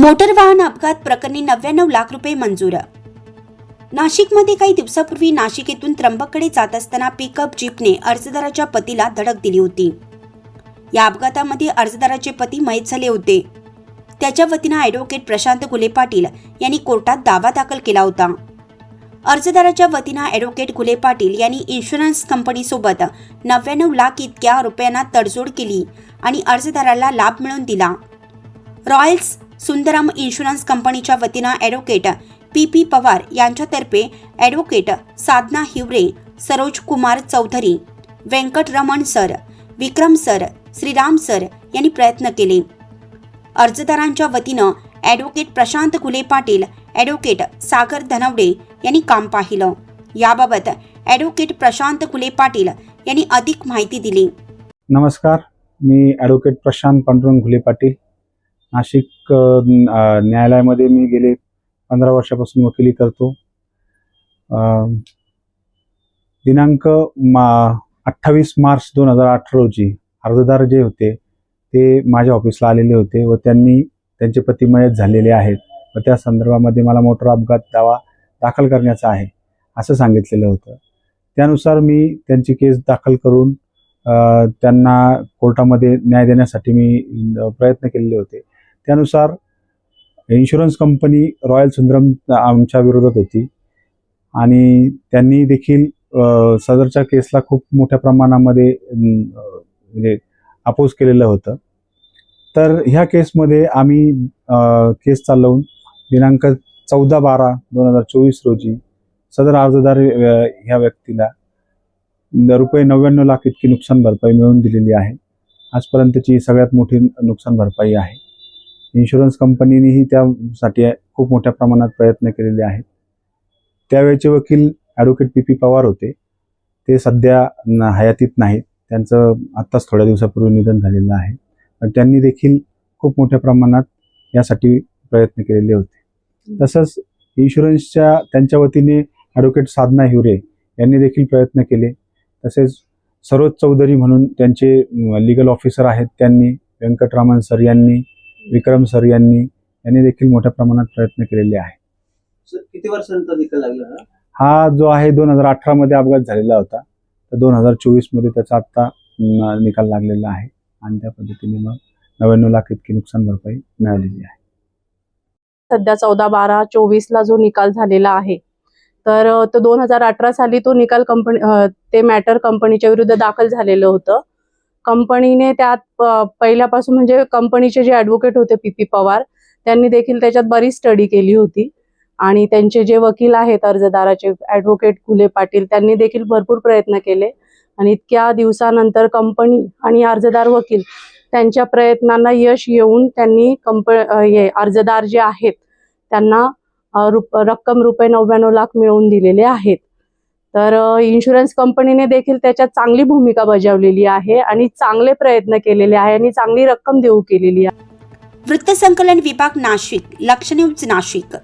Motor वाहन अपघात प्रकरणी नव्याण्णव लाख रुपये मंजूर. नाशिकमध्ये काही दिवसापूर्वी नाशिक येथून त्र्यंबककडे जात असताना पिकअप जीपने अर्जदाराच्या पतीला धडक दिली होती. या अपघातामध्ये अर्जदाराचे पती मयत झाले होते. त्याच्या वतीनं ॲडव्होकेट प्रशांत घुले पाटील यांनी कोर्टात दावा दाखल केला होता. अर्जदाराच्या वतीनं ॲडव्होकेट घुले पाटील यांनी इन्शुरन्स कंपनीसोबत नव्याण्णव लाख इतक्या रुपयांना तडजोड केली आणि अर्जदाराला लाभ मिळवून दिला. रॉयल्स सुंदरम इन्शुरन्स कंपनीच्या वतीनं ॲडव्होकेट पी पी पवार यांच्यातर्फे advocate Sadhana Hiware Saroj Kumar Chaudhari Venkataraman sir Vikram sir Shriram sir यांनी प्रयत्न केले. अर्जदारांच्या वतीनं ॲडव्होकेट प्रशांत घुले पाटील ॲडव्होकेट सागर धनवडे यांनी काम पाहिलं. याबाबत ॲडव्होकेट प्रशांत घुले पाटील यांनी अधिक माहिती दिली. नमस्कार मी ॲडव्होकेट प्रशांत पांडुरंग घुले पाटील नाशिक न्यायालयामध्ये मी गेले पंधरा वर्षापासून वकिली करतो. दिनांक मा अठ्ठावीस मार्च दोन हजार अठरा रोजी अर्जदार जे होते ते माझ्या ऑफिसला आलेले होते व त्यांनी त्यांचे पती झालेले आहेत. व त्या संदर्भामध्ये मला मोटर अपघात दावा दाखल करण्याचा आहे असं सांगितलेलं होतं. त्यानुसार मी त्यांची केस दाखल करून त्यांना कोर्टामध्ये न्याय देण्यासाठी मी प्रयत्न केलेले होते. त्यानुसार इन्शुरन्स कंपनी रॉयल सुंदरम आमच्या विरोधात होती. आणि त्यांनी देखील सदरच्या केसला खूप मोठ्या प्रमाणामध्ये म्हणजे अपोज केलेलं होतं. तर ह्या केसमध्ये आम्ही केस चालवून दिनांक चौदा बारा दोन हजार चोवीस रोजी सदर अर्जदार ह्या व्यक्तीला रुपये नव्याण्णव लाख इतकी नुकसान भरपाई मिळवून दिलेली आहे. आजपर्यंतची सगळ्यात मोठी नुकसान भरपाई आहे. इन्शुरन्स कंपनीनेही त्यासाठी खूप मोठ्या प्रमाणात प्रयत्न केलेले आहेत. त्यावेळेचे वकील ॲडव्होकेट पी पी पवार होते. ते सध्या न- हयातीत नाहीत. त्यांचं आत्ताच थोड्या दिवसापूर्वी निधन झालेलं आहे. त्यांनी देखील खूप मोठ्या प्रमाणात यासाठी प्रयत्न केलेले होते. तसंच इन्शुरन्सच्या त्यांच्या वतीने ॲडव्होकेट साधना हिवरे यांनी देखील प्रयत्न केले. तसेच सरोज चौधरी म्हणून त्यांचे लिगल ऑफिसर आहेत त्यांनी व्यंकटरामन सर यांनी विक्रम सर यांनी यांनी देखील मोठ्या प्रमाणात प्रयत्न केलेले आहे सर, किती वर्षांचा निकाल लागला हा? हा जो आहे दोन हजार अठरामध्ये अपघात झालेला होता. तर दोन हजार चोवीसमध्ये त्याचा आत्ता न- निकाल लागलेला आहे. आणि त्या पद्धतीने मग नव्याण्णव लाख इतकी नुकसान भरपाई मिळालेली आहे. सध्या चौदा बारा चोवीस ला जो निकाल झालेला आहे. तर तो दोन हजार अठरा साली तो निकाल कंपनी ते मॅटर कंपनीच्या विरुद्ध दाखल झालेलं होतं. कंपनीने त्यात पहिल्यापासून म्हणजे कंपनीचे जे ॲडव्होकेट होते पी पी पवार त्यांनी देखील त्याच्यात बरीच स्टडी केली होती. आणि त्यांचे जे वकील आहेत अर्जदाराचे ॲडव्होकेट कुले पाटील त्यांनी देखील भरपूर प्रयत्न केले. आणि इतक्या दिवसानंतर कंपनी आणि अर्जदार वकील त्यांच्या प्रयत्नांना यश येऊन त्यांनी कंप हे अर्जदार जे आहेत त्यांना रुप रक्कम रुपये नव्याण्णव लाख मिळवून दिलेले आहेत. तर इन्शुरन्स कंपनीने देखील त्याच्यात चांगली भूमिका बजावलेली आहे आणि चांगले प्रयत्न केलेले आहे आणि चांगली रक्कम देऊ केलेली आहे. वृत्तसंकलन विभाग नाशिक लक्ष न्यूज नाशिक.